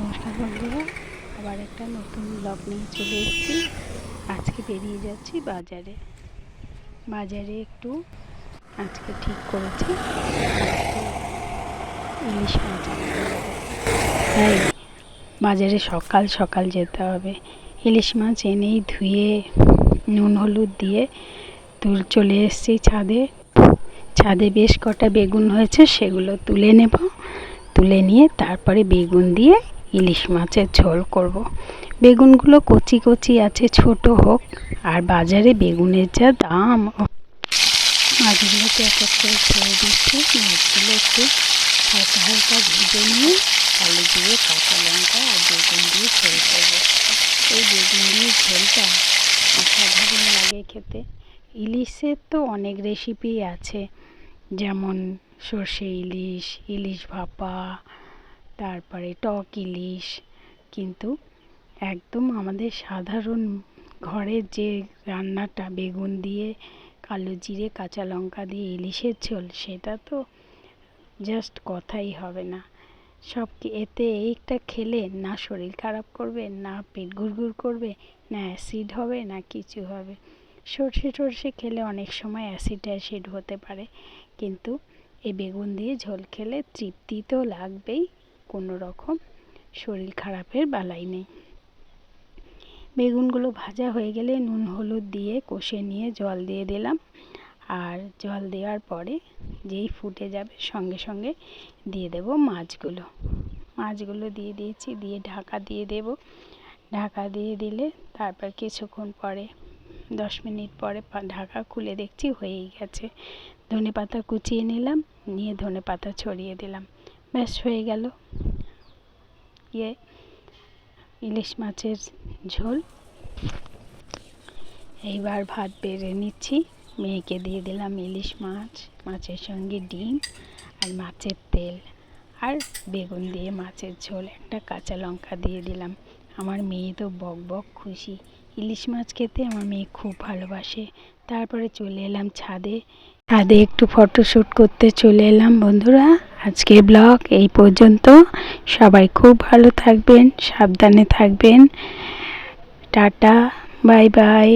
নমস্কার বন্ধুরা, আবার একটা নতুন ব্লগ নিয়ে চলে এসেছি। আজকে বেরিয়ে যাচ্ছি বাজারে। বাজারে একটু আজকে ঠিক করেছি। ইলিশ মাছ। তাই বাজারে সকাল সকাল যেতে হবে। ইলিশ মাছ এনেই ধুয়ে, নুন হলুদ দিয়ে তুল চলে এসেছি ছাদে। ছাদে বেশ কটা বেগুন হয়েছে, সেগুলো তুলে নেব। তুলে নিয়ে তারপরে বেগুন দিয়ে ইলিশ মাছের ঝোল করব। বেগুনগুলো কচি কচি আছে, ছোট হোক। আর বাজারে বেগুনের যা দাম মাছগুলোকে এক এক করে ছেড়ে দিচ্ছি। মাছগুলো একটু হালকা হালকা ভেজে নিয়ে আলু দিয়ে, কাঁচা লঙ্কা আর বেগুন দিয়ে ঝোল করব। এই বেগুন দিয়ে ঝোলটা অসাধারণ লাগে খেতে। ইলিশের তো অনেক রেসিপি আছে। যেমন সর্ষে ইলিশ ইলিশ ভাপা তারপরে টক ইলিশ, কিন্তু একদম আমাদের সাধারণ ঘরের যে রান্নাটা বেগুন দিয়ে, কালো জিরে, কাঁচা লঙ্কা দিয়ে ইলিশের ঝোল, সেটা তো জাস্ট কথাই হবে না। সব এতে এইটা খেলে না শরীর খারাপ করবে, না পেট গুড়গুড় করবে, না অ্যাসিড হবে, না কিছু হবে। সর্ষে টর্ষে খেলে অনেক সময় অ্যাসিড অ্যাসিড হতে পারে, কিন্তু এই বেগুন দিয়ে ঝোল খেলে তৃপ্তি তো লাগবেই। কোনো রকম শরীর খারাপের বালাই নেই। বেগুনগুলো ভাজা হয়ে গেলে নুন হলুদ দিয়ে কষে নিয়ে জল দিয়ে দিলাম। আর জল দেওয়ার পরে যেই ফুটে যাবে সঙ্গে সঙ্গে দিয়ে দেব মাছগুলো। মাছগুলো দিয়ে দিয়েছি, দিয়ে ঢাকা দিয়ে দেব। ঢাকা দিয়ে দিলে তারপর কিছুক্ষণ পরে, দশ মিনিট পরে ঢাকা খুলে দেখছি হয়েই গেছে। ধনে পাতা কুচিয়ে নিলাম, নিয়ে ধনে পাতা ছড়িয়ে দিলাম। ব্যাস, হয়ে গেল। ইয়ে ইলিশ মাছের ঝোল। এইবার ভাত বেড়ে নিচ্ছি। মেয়েকে দিয়ে দিলাম ইলিশ মাছ, মাছের সঙ্গে ডিম আর মাছের তেল। আর বেগুন দিয়ে মাছের ঝোল, একটা কাঁচা লঙ্কা দিয়ে দিলাম। আমার মেয়ে তো বক বক খুশি। ইলিশ মাছ খেতে আমার মেয়ে খুব ভালোবাসে। তারপরে চলে এলাম ছাদে। ছাদে একটু ফটোশ্যুট করতে চলে এলাম, বন্ধুরা। আজকে ব্লগ এই পর্যন্ত। সবাই খুব ভালো থাকবেন সাবধানে থাকবেন। Tata bye bye.